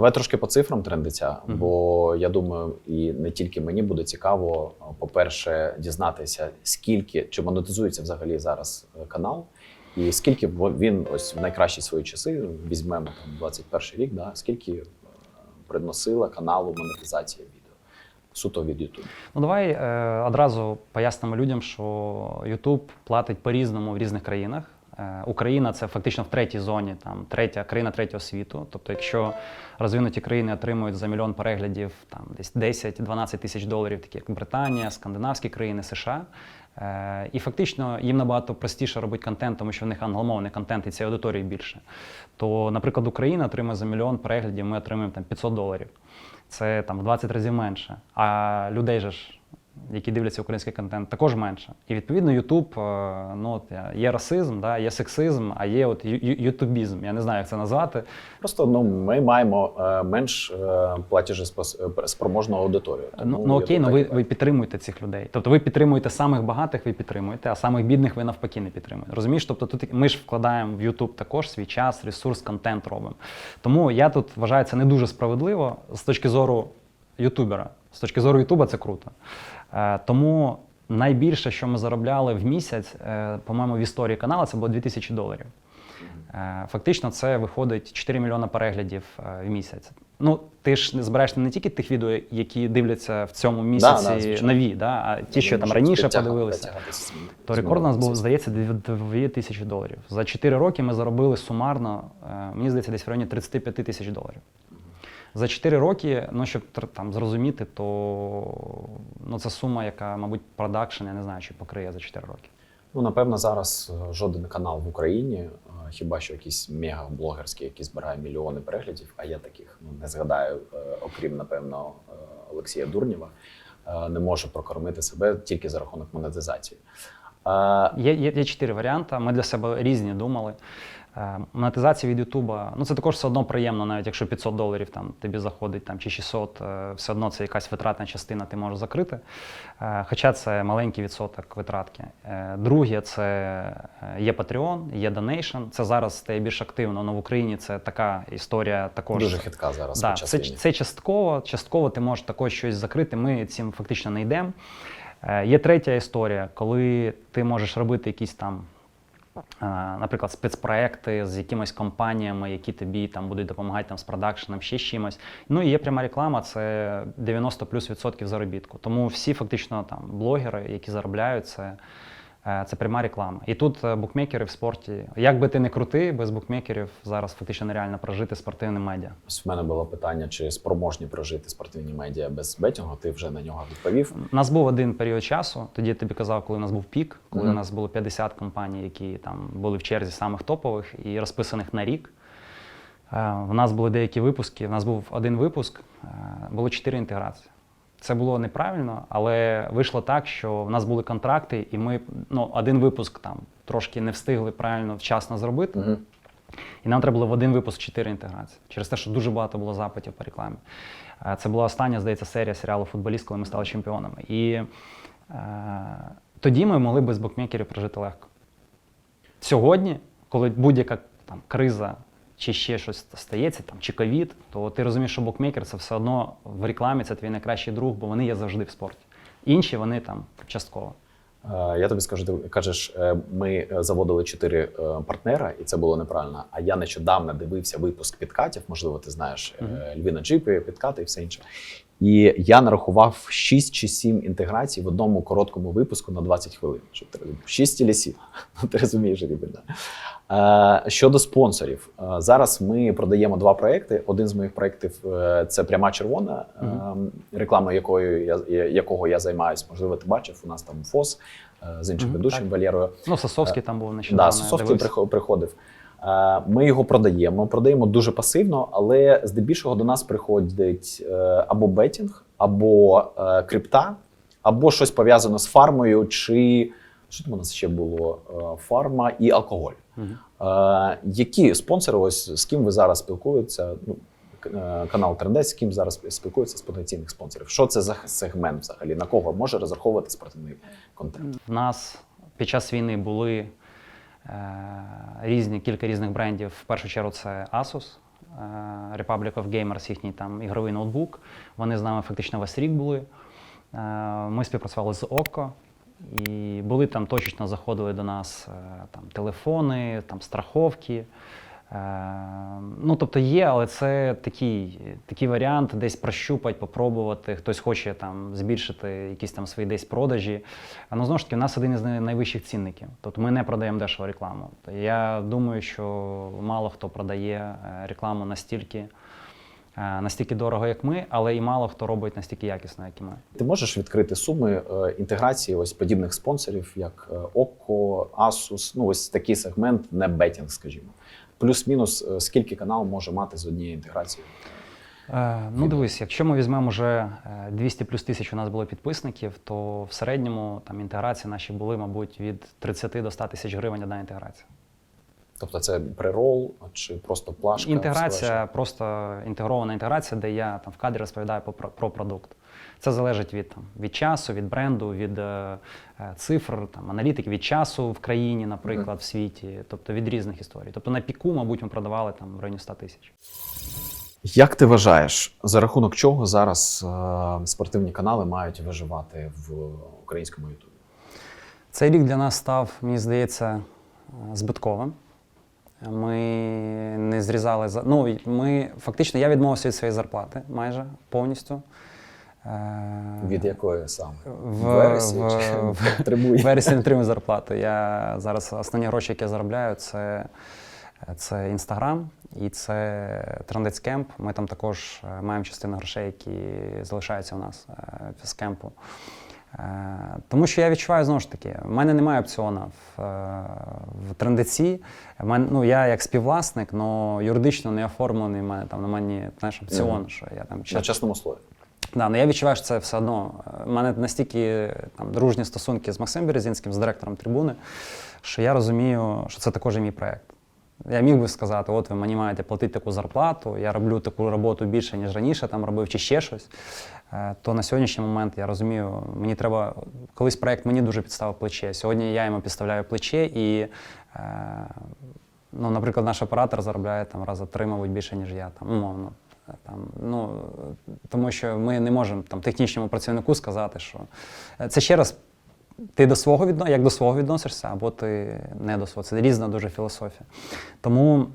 Давай трошки по цифрам трендиця, бо я думаю, і не тільки мені буде цікаво, по-перше, дізнатися, скільки чи монетизується взагалі зараз е, канал, і скільки він ось в найкращі свої часи, візьмемо там 21 рік, да, скільки е, приносила каналу монетизація відео суто від YouTube. Ну давай е, одразу пояснимо людям, що YouTube платить по-різному в різних країнах. Е, Україна це фактично в третій зоні, там третя країна третього світу. Тобто, якщо розвинуті країни отримують за мільйон переглядів там десь 10-12 тисяч доларів, такі як Британія, скандинавські країни, США. Е, і фактично їм набагато простіше робити контент, тому що в них англомовний контент і цієї аудиторії більше. То, наприклад, Україна отримує за мільйон переглядів, ми отримуємо там 500 доларів. Це там в 20 разів менше. А людей же ж, які дивляться український контент, також менше. І відповідно Ютуб, е, ну от е, є расизм, да, є сексизм, а є от ютубізм. Я не знаю, як це назвати. Просто ну ми маємо е, менш платіжеспроможну аудиторію. Ну, Тому ну окей, ну ви, ви підтримуєте цих людей. Тобто ви підтримуєте самих багатих, ви підтримуєте, а самих бідних ви навпаки не підтримуєте. Розумієш? Тобто тут ми ж вкладаємо в YouTube також свій час, ресурс, контент робимо. Тому я тут вважаю це не дуже справедливо з точки зору ютубера. З точки зору Ютуба це круто. Е, тому найбільше, що ми заробляли в місяць, е, по-моєму, в історії каналу, це було 2000 доларів. Е, Фактично, це виходить 4 мільйони переглядів в місяць. Ну, ти ж не збираєш не тільки тих відео, які дивляться в цьому місяці звичайно. нові, да, а ті, що там раніше подивилися. То рекорд у нас був, здається, 2 тисячі доларів. За 4 роки ми заробили сумарно, мені здається, десь в районі 35 тисяч доларів. За 4 роки, ну щоб там зрозуміти, то ну, це сума, яка, мабуть, продакшн, я не знаю, чи покриє за 4 роки. Ну, напевно, зараз е, жоден канал в Україні, е, хіба що якийсь мегаблогерський, який збирає мільйони переглядів, а я таких ну, не згадаю, е, окрім, напевно, Олексія Дурнєва, не може прокормити себе тільки за рахунок монетизації. Є, є, є чотири варіанти. Ми для себе різні думали. Е, Монетизація від Ютуба, ну це також все одно приємно, навіть якщо 500 доларів там тобі заходить там, чи 600, е, все одно це якась витратна частина, ти можеш закрити. Е, Хоча це маленький відсоток витратки. Друге, це є Patreon, є Donation. Це зараз стає більш активно. але в Україні це така історія також. дуже хитка зараз Да, це, це частково. Частково ти можеш також щось закрити. Ми цим фактично не йдемо. Є третя історія, коли ти можеш робити якісь там, наприклад, спецпроекти з якимись компаніями, які тобі там будуть допомагати там, з продакшеном, ще чимось. Ну і є пряма реклама, це 90 плюс відсотків заробітку. Тому всі фактично там блогери, які заробляють, це. Е, Це пряма реклама. І тут е, букмекери в спорті. Як би ти не крутий, без букмекерів зараз фактично нереально прожити спортивним медіа. Ось в мене було питання, чи спроможні прожити спортивні медіа без бетінгу. Ти вже на нього відповів. У нас був один період часу. Тоді я тобі казав, коли у нас був пік, коли Мгм. у нас було 50 компаній, які там були в черзі самих топових і розписаних на рік. Е, У нас були деякі випуски. У нас був один випуск, е, було чотири інтеграції. Це було неправильно, але вийшло так, що в нас були контракти, і ми ну, один випуск там трошки не встигли правильно вчасно зробити. Угу. І нам треба було в один випуск чотири інтеграції. Через те, що дуже багато було запитів по рекламі. Е, Це була остання, здається, серія серіалу Футболіст, коли ми стали чемпіонами. І е, тоді ми могли без букмекерів прожити легко. Сьогодні, коли будь-яка там криза чи ще щось стається, там, чи ковід, то ти розумієш, що букмекер це все одно в рекламі це твій найкращий друг, бо вони є завжди в спорті. Інші вони там частково. Е, Я тобі скажу, ти кажеш, е, ми е, заводили чотири партнера, і це було неправильно. А я нещодавно дивився випуск підкатів. Можливо, ти знаєш mm -hmm. Львіна Джипи, підкати і все інше. І я нарахував 6 чи 7 інтеграцій в одному короткому випуску на 20 хвилин. Щоб ти розумів. 6 тілісів. Ну, Ти розумієш, рівень. Щодо спонсорів, е, зараз ми продаємо два проекти. Один з моїх проєктів е, це пряма червона, е, реклама якою я якого я займаюся. Можливо, ти бачив. У нас там ФОС з іншим ведучим. Валєрою. Ну, Сосовський там був нещодавно. Да, Сосовський приходив. Е, Ми його продаємо. Продаємо дуже пасивно, але здебільшого до нас приходить е, або бетінг, або е, крипта, або щось пов'язане з фармою, чи що там у нас ще було? Фарма і алкоголь. Е, Які спонсори, ось з ким ви зараз спілкуєтеся? Ну, канал Трендець, з ким зараз спілкується з потенційних спонсорів? Що це за сегмент взагалі? На кого може розраховувати спортивний контент? В нас під час війни були різні, кілька різних брендів. В першу чергу це Asus. е, Republic of Gamers, їхній там ігровий ноутбук. Вони з нами фактично весь рік були. Е, Ми співпрацювали з ОККО. І були там точечно заходили до нас е, там, телефони, там, страховки. Е, Ну, тобто є, але це такий, такий варіант, десь прощупати, попробувати. Хтось хоче там збільшити якісь там свої десь продажі. Ну знову ж таки, у нас один із найвищих цінників. Тобто ми не продаємо дешево рекламу. Я думаю, що мало хто продає е, рекламу настільки, е, настільки дорого, як ми, але і мало хто робить настільки якісно, як і ми. Ти можеш відкрити суми інтеграції ось подібних спонсорів, як Okko, Asus, ну ось такий сегмент, не бетінг, скажімо. Плюс-мінус, е, скільки канал може мати з однієї інтеграції? Е, ну, дивись, якщо ми візьмемо вже е, 200 плюс тисяч у нас було підписників, то в середньому там інтеграції наші були, мабуть, від 30 до 100 тисяч гривень одна інтеграція. Тобто це прерол чи просто плашка? Інтеграція, просто інтегрована інтеграція, де я там в кадрі розповідаю про, про продукт. Це залежить від, там, від часу, від бренду, від е, е, цифр, там, аналітики, від часу в країні, наприклад, в світі, тобто від різних історій. Тобто на піку, мабуть, ми продавали там в районі 100 тисяч. Як ти вважаєш, за рахунок чого зараз е, спортивні канали мають виживати в українському Ютубі? Цей рік для нас став, мені здається, е, збитковим. Ми не зрізали за. Ну, ми фактично я відмовився від своєї зарплати майже повністю. Е, Від якої саме? в, вересі в, вересні не отримую зарплату. Я зараз основні гроші, які я заробляю, це, це Інстаграм і це Трендець Кемп. Ми там також е, маємо частину грошей, які залишаються у нас е, з кемпу. Е, Тому що я відчуваю знову ж таки, в мене немає опціона в, е, в трендеці. Ну, я як співвласник, але юридично не оформлений. в мене там на мені знаєш, опціон, Мгм. що я там На чесному слові. Да, ну я відчуваю, що це все одно. У мене настільки там дружні стосунки з Максимом Березінським, з директором трибуни, що я розумію, що це також і мій проєкт. Я міг би сказати, от ви мені маєте платити таку зарплату, я роблю таку роботу більше, ніж раніше, там робив чи ще щось. Е, То на сьогоднішній момент я розумію, мені треба. Колись проєкт мені дуже підставив плече. Сьогодні я йому підставляю плече і. Е, Ну, наприклад, наш оператор заробляє там рази три, мабуть, більше, ніж я, там, умовно. Там, ну, тому що ми не можемо там, технічному працівнику сказати, що Е, це ще раз, ти до свого відно... як до свого відносишся, або ти не до свого. Це різна дуже філософія. Тому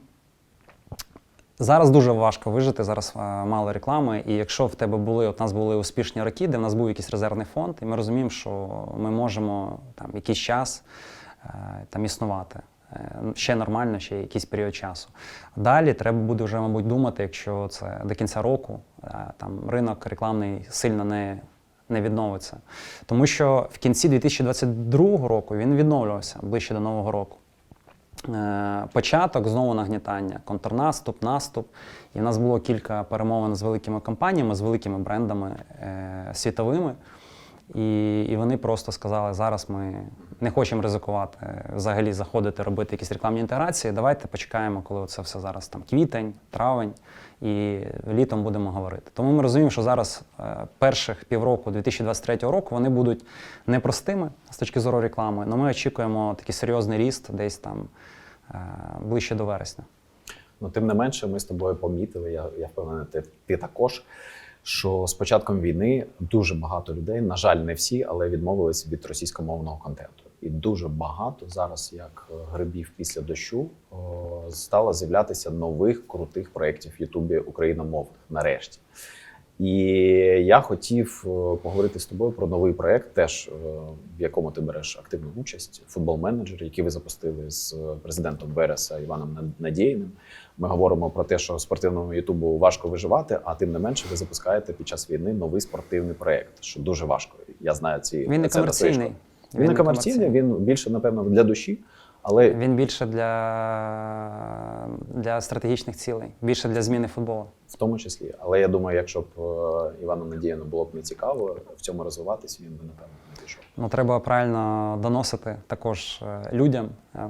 зараз дуже важко вижити, зараз е, мало реклами. І якщо в тебе були, от у нас були успішні роки, де в нас був якийсь резервний фонд, і ми розуміємо, що ми можемо там якийсь час е, там існувати. Е, Ще нормально, ще якийсь період часу. Далі треба буде вже, мабуть, думати, якщо це до кінця року, там ринок рекламний сильно не, не відновиться. Тому що в кінці 2022 року він відновлювався ближче до Нового року. Е, Початок знову нагнітання, контрнаступ, наступ. І в нас було кілька перемовин з великими компаніями, з великими брендами е, світовими. І, і вони просто сказали: зараз ми не хочемо ризикувати взагалі заходити, робити якісь рекламні інтеграції. Давайте почекаємо, коли це все зараз там квітень, травень, і літом будемо говорити. Тому ми розуміємо, що зараз е, перших півроку 2023 року вони будуть непростими з точки зору реклами, але ми очікуємо такий серйозний ріст десь там е, ближче до вересня. Ну, тим не менше, ми з тобою помітили, я, я впевнений, ти, ти також, що з початком війни дуже багато людей, на жаль, не всі, але відмовились від російськомовного контенту. І дуже багато зараз, як е, грибів після дощу, стало з'являтися нових крутих проєктів в Ютубі україномовних нарешті. І я хотів е, поговорити з тобою про новий проєкт, теж е, в якому ти береш активну участь, футбол-менеджер, який ви запустили з е, президентом Вереса Іваном Над- Надєєним. Ми говоримо про те, що спортивному Ютубу важко виживати, а тим не менше ви запускаєте під час війни новий спортивний проєкт, що дуже важко. Я знаю ці Він не комерційний. Він, не комерційний, він більше напевно для душі, але Він більше для, для стратегічних цілей, більше для зміни футболу. в тому числі. Але я думаю, якщо б е, Івану Надіяну було б не цікаво в цьому розвиватись, він би напевно не пішов. Ну, треба правильно доносити також е, людям. Е,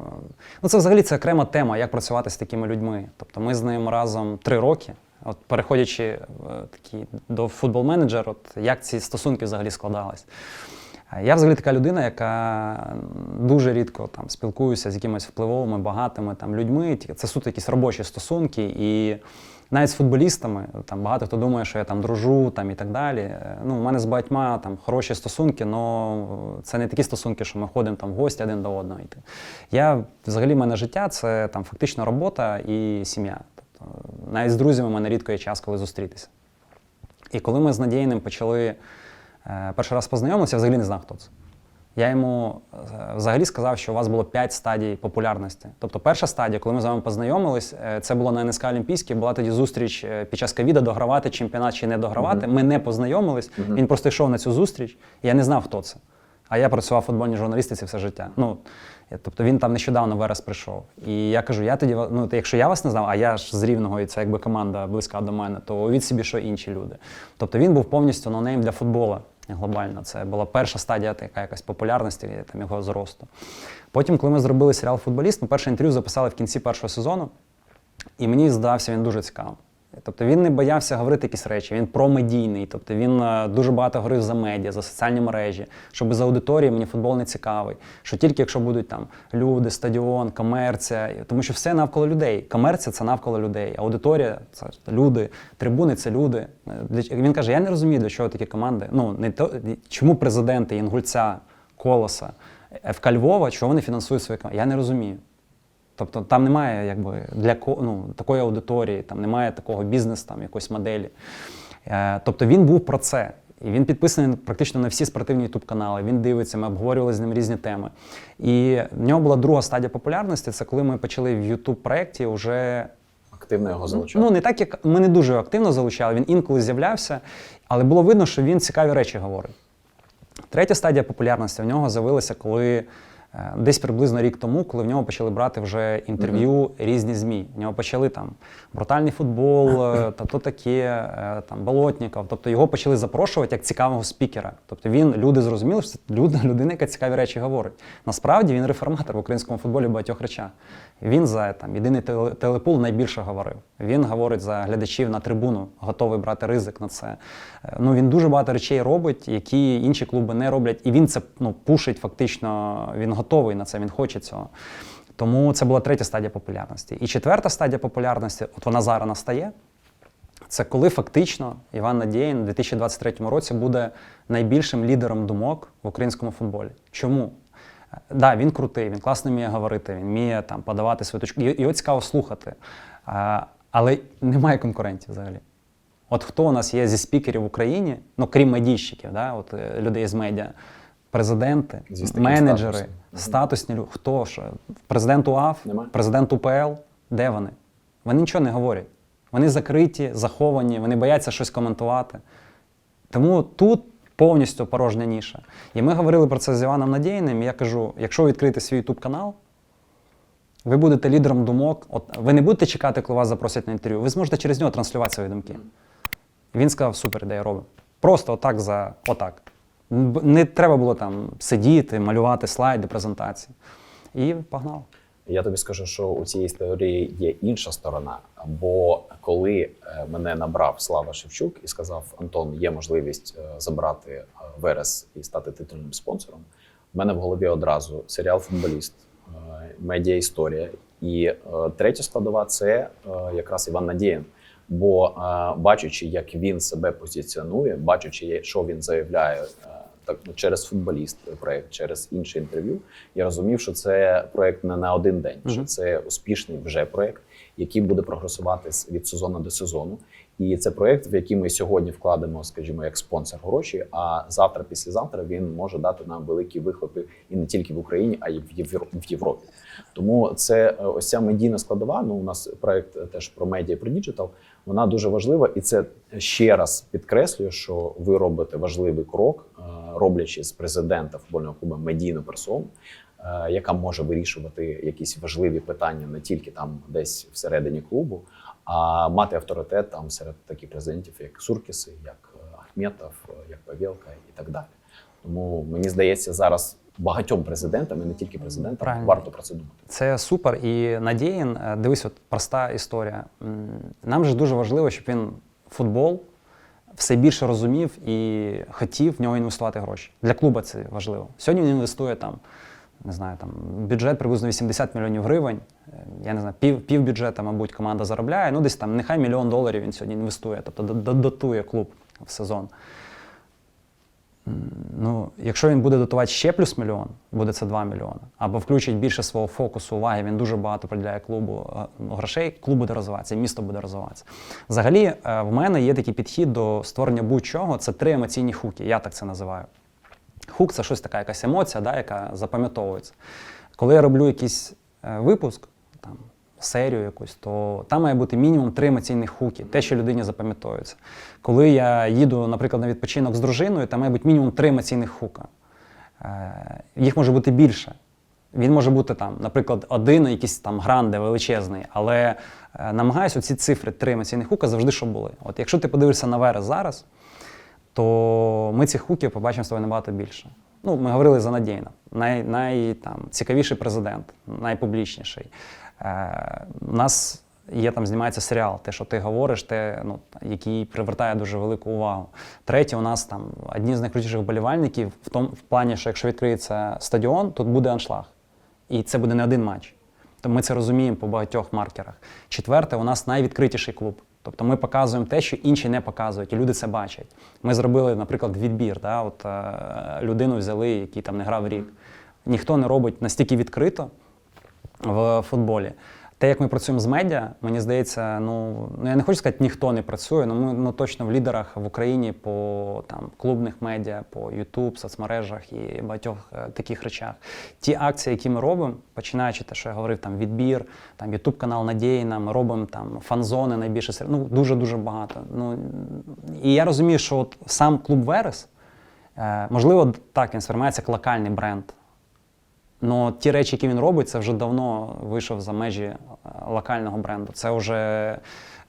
Ну, це взагалі це окрема тема, як працювати з такими людьми. Тобто ми з ним разом три роки. От переходячи такі до футбол-менеджер, от як ці стосунки взагалі складались. Я взагалі така людина, яка дуже рідко там спілкуюся з якимись впливовими, багатими там людьми. Це суто якісь робочі стосунки. І навіть з футболістами там багато хто думає, що я там дружу там і так далі. Е, Ну, у мене з багатьма там хороші стосунки, але це не такі стосунки, що ми ходимо там в гості один до одного. Так. Я взагалі в мене життя це там фактично робота і сім'я. Тобто, навіть з друзями в мене рідко є час, коли зустрітися. І коли ми з Надійним почали перший раз познайомитися, я взагалі не знав, хто це. Я йому е, взагалі сказав, що у вас було 5 стадій популярності. Тобто, перша стадія, коли ми з вами познайомились, е, це було на НСК Олімпійській, була тоді зустріч е, під час ковіда догравати чемпіонат чи не догравати. Ми не познайомились. Він просто йшов на цю зустріч, і я не знав, хто це. А я працював в футбольній журналістиці все життя. Ну, тобто він там нещодавно в Верес прийшов. І я кажу: я тоді, ну, якщо я вас не знав, а я ж з Рівного, і це якби команда близька до мене, то уявіть собі, що інші люди. Тобто він був повністю нонейм для футболу глобально. Це була перша стадія така якась популярності, там його зросту. Потім, коли ми зробили серіал Футболіст, ми перше інтерв'ю записали в кінці першого сезону, і мені здався він дуже цікавим. Тобто він не боявся говорити якісь речі, він промедійний, тобто він е, дуже багато говорив за медіа, за соціальні мережі, що без аудиторії мені футбол не цікавий. Що тільки якщо будуть там люди, стадіон, комерція, тому що все навколо людей. Комерція це навколо людей, аудиторія це люди, трибуни це люди. Е, Він каже: я не розумію, для чого такі команди. Ну не то чому президенти Інгульця, Колоса, ФК Львова, чого вони фінансують свої команди? Я не розумію. Тобто там немає якби для ну, такої аудиторії, там немає такого бізнес, там якоїсь моделі. Е, тобто він був про це. І він підписаний практично на всі спортивні youtube канали. Він дивиться, ми обговорювали з ним різні теми. І в нього була друга стадія популярності. Це коли ми почали в youtube проєкті вже Активно його залучав. Ну, не так, як ми не дуже активно залучали, він інколи з'являвся, але було видно, що він цікаві речі говорить. Третя стадія популярності в нього з'явилася, коли десь приблизно рік тому, коли в нього почали брати вже інтерв'ю різні ЗМІ. В нього почали там брутальний футбол, е, та то таке, е, там Болотніков. Тобто його почали запрошувати як цікавого спікера. Тобто він, люди зрозуміли, що це люд- людина, яка цікаві речі говорить. Насправді він реформатор в українському футболі в багатьох речах. Він за там єдиний телепул найбільше говорив. Він говорить за глядачів на трибуну, готовий брати ризик на це. Е, Ну він дуже багато речей робить, які інші клуби не роблять, і він це ну, пушить фактично. Він готовий на це, він хоче цього. Тому це була третя стадія популярності. І четверта стадія популярності, от вона зараз настає. Це коли фактично Іван Надєєн у 2023 році буде найбільшим лідером думок в українському футболі. Чому? Е, Да, він крутий, він класно вміє говорити, він вміє там подавати свою точку. Його цікаво слухати. Але немає конкурентів взагалі. От хто у нас є зі спікерів в Україні, ну крім медійщиків, да, от, е, людей з медіа, президенти, Зі менеджери, статусом. статусні люди. Хто ж? Президент УАФ, Немає. президент УПЛ, де вони? Вони нічого не говорять. Вони закриті, заховані, вони бояться щось коментувати. Тому тут повністю порожня ніша. І ми говорили про це з Іваном Надійним. Я кажу: якщо ви відкриєте свій YouTube канал, ви будете лідером думок. От ви не будете чекати, коли вас запросять на інтерв'ю. Ви зможете через нього транслювати свої думки. Він сказав: супер ідея робимо. Просто отак за отак. Не треба було там сидіти, малювати слайди, презентації. І погнав. Я тобі скажу, що у цій історії є інша сторона. Бо коли е, мене набрав Слава Шевчук і сказав: Антон, є можливість е, забрати е, Верес і стати титульним спонсором. в мене в голові одразу серіал Футболіст, медіа історія. І е, третя складова це е, якраз Іван Надієн. Бо е, бачачи, як він себе позиціонує, бачачи, що він заявляє так ну, через футболіст проект, через інше інтерв'ю, я розумів, що це проект не на один день, що це успішний вже проект, який буде прогресувати від сезону до сезону. І це проект, в який ми сьогодні вкладемо, скажімо, як спонсор гроші. А завтра, післязавтра він може дати нам великі вихлопи і не тільки в Україні, а й в Європі. Тому це е, ось ця медійна складова. Ну, у нас проект е, теж про медіа, про діджитал. Вона дуже важлива, і це ще раз підкреслює, що ви робите важливий крок, е, роблячи з президента футбольного клубу медійну персону, яка може вирішувати якісь важливі питання не тільки там десь всередині клубу, а мати авторитет там серед таких президентів, як Суркіси, як Ахметов, як Павєлка і так далі. Тому мені здається, зараз багатьом президентам, і не тільки президентам, Правильно. варто про це думати. Це супер. І Надіїн, е, дивись, от проста історія. Нам же дуже важливо, щоб він футбол все більше розумів і хотів в нього інвестувати гроші. Для клуба це важливо. Сьогодні він інвестує там, не знаю, там бюджет приблизно 80 мільйонів гривень. Е, Я не знаю, пів, пів бюджета, мабуть, команда заробляє. Ну, десь там нехай мільйон доларів він сьогодні інвестує, тобто д- д- клуб в сезон. Ну, якщо він буде дотувати ще плюс мільйон, буде це 2 мільйони. Або включить більше свого фокусу, уваги, він дуже багато приділяє клубу е, грошей, клуб буде розвиватися, місто буде розвиватися. Взагалі, е, в мене є такий підхід до створення будь-чого. Це три емоційні хуки. Я так це називаю. Хук це щось така, якась емоція, да, яка запам'ятовується. Коли я роблю якийсь е, випуск, там, серію якусь, то там має бути мінімум три емоційних хуки, те, що людині запам'ятовується. Коли я їду, наприклад, на відпочинок з дружиною, там має бути мінімум три емоційних хука. Е, їх може бути більше. Він може бути там, наприклад, один, якийсь там гранде, величезний, але е, намагаюся оці цифри три емоційних хука завжди, щоб були. От якщо ти подивишся на Верес зараз, то ми цих хуків побачимо з тобою набагато більше. Ну, ми говорили за Надійна. Най, най, там, цікавіший президент, найпублічніший. Е, у нас є там знімається серіал, те, що ти говориш, те, ну, який привертає дуже велику увагу. Третє, у нас там одні з найкрутіших вболівальників в тому в плані, що якщо відкриється стадіон, тут буде аншлаг. І це буде не один матч. То ми це розуміємо по багатьох маркерах. Четверте, у нас найвідкритіший клуб. Тобто ми показуємо те, що інші не показують, і люди це бачать. Ми зробили, наприклад, відбір. Да? От, е, людину взяли, який там не грав рік. Ніхто не робить настільки відкрито в футболі. Те, як ми працюємо з медіа, мені здається, ну, ну я не хочу сказати, ніхто не працює, але ми ну, точно в лідерах в Україні по там, клубних медіа, по YouTube, соцмережах і багатьох е, таких речах. Ті акції, які ми робимо, починаючи те, що я говорив, там відбір, там YouTube канал Надійна, ми робимо там фан-зони найбільше ну, дуже-дуже багато. Ну, і я розумію, що от сам клуб Верес, е, можливо, так він сприймається як локальний бренд. Ну, ті речі, які він робить, це вже давно вийшов за межі е, локального бренду. Це вже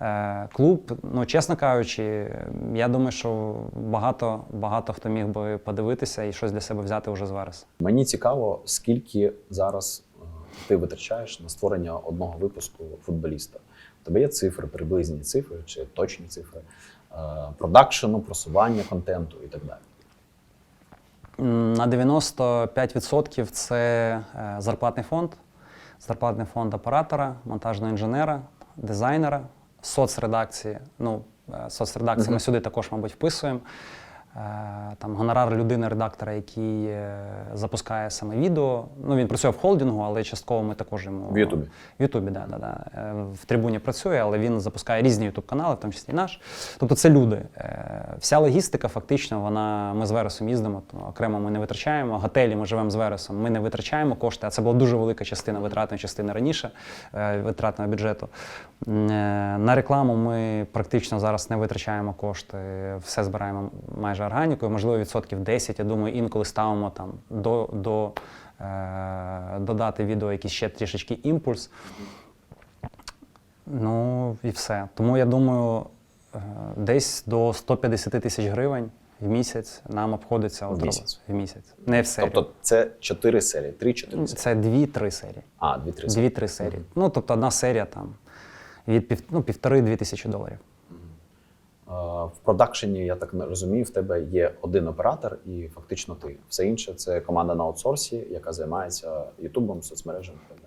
е, клуб. Ну, чесно кажучи, я думаю, що багато, багато хто міг би подивитися і щось для себе взяти вже з вересня. Мені цікаво, скільки зараз е, ти витрачаєш на створення одного випуску футболіста. У тебе є цифри, приблизні цифри чи точні цифри е, продакшену, просування контенту і так далі. На 95% це е, зарплатний фонд, зарплатний фонд оператора, монтажного інженера, дизайнера, соцредакції. Ну, е, соцредакції ми сюди також, мабуть, вписуємо. Е, Там гонорар людини-редактора, який е, запускає саме відео. Ну, він працює в холдингу, але частково ми також йому В Ютубі. в Ютубі, да, да, да. Е, В трибуні працює, але він запускає різні Ютуб канали, в тому числі і наш. Тобто це люди. Вся логістика, фактично, вона ми з Вересом їздимо, то окремо ми не витрачаємо. Готелі ми живемо з Вересом, ми не витрачаємо кошти, а це була дуже велика частина витратної частини раніше витратного бюджету. На рекламу ми практично зараз не витрачаємо кошти, все збираємо майже органікою, можливо, відсотків 10, я думаю, інколи ставимо там до. до е, додати відео якийсь ще трішечки імпульс. Ну і все. Тому я думаю, е, десь до 150 тисяч гривень в місяць нам обходиться В місяць? В місяць. Не в серію. Тобто це 4 серії, 3-4 серії. це дві-три серії. А, 2-3 серії. Дві-три серії. Ну, тобто одна серія там від пів, ну, півтори-дві тисячі доларів. Е, В продакшені, я так розумію, в тебе є один оператор і фактично ти. Все інше це команда на аутсорсі, яка займається Ютубом, соцмережами і так далі.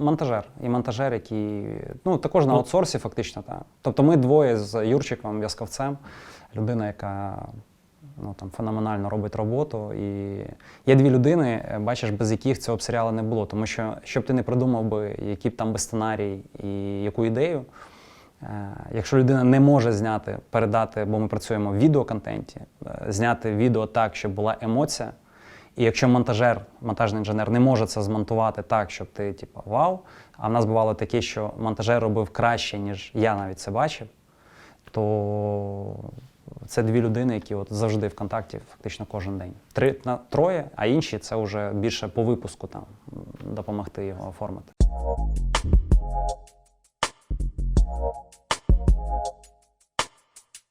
Монтажер. І монтажер, який ну, також на Ну. аутсорсі, фактично, так. Тобто ми двоє з Юрчиком В'язковцем, людина, яка ну, там, феноменально робить роботу. І є дві людини, е, бачиш, без яких цього б серіалу не було. Тому що, щоб ти не придумав би, який б там би сценарій і яку ідею. Е, Якщо людина не може зняти, передати, бо ми працюємо в відеоконтенті, е, зняти відео так, щоб була емоція, і якщо монтажер, монтажний інженер не може це змонтувати так, щоб ти, типу, вау. А в нас бувало таке, що монтажер робив краще, ніж я навіть це бачив, то це дві людини, які от завжди в контакті, фактично кожен день. Три на троє, а інші це вже більше по випуску там допомогти його оформити.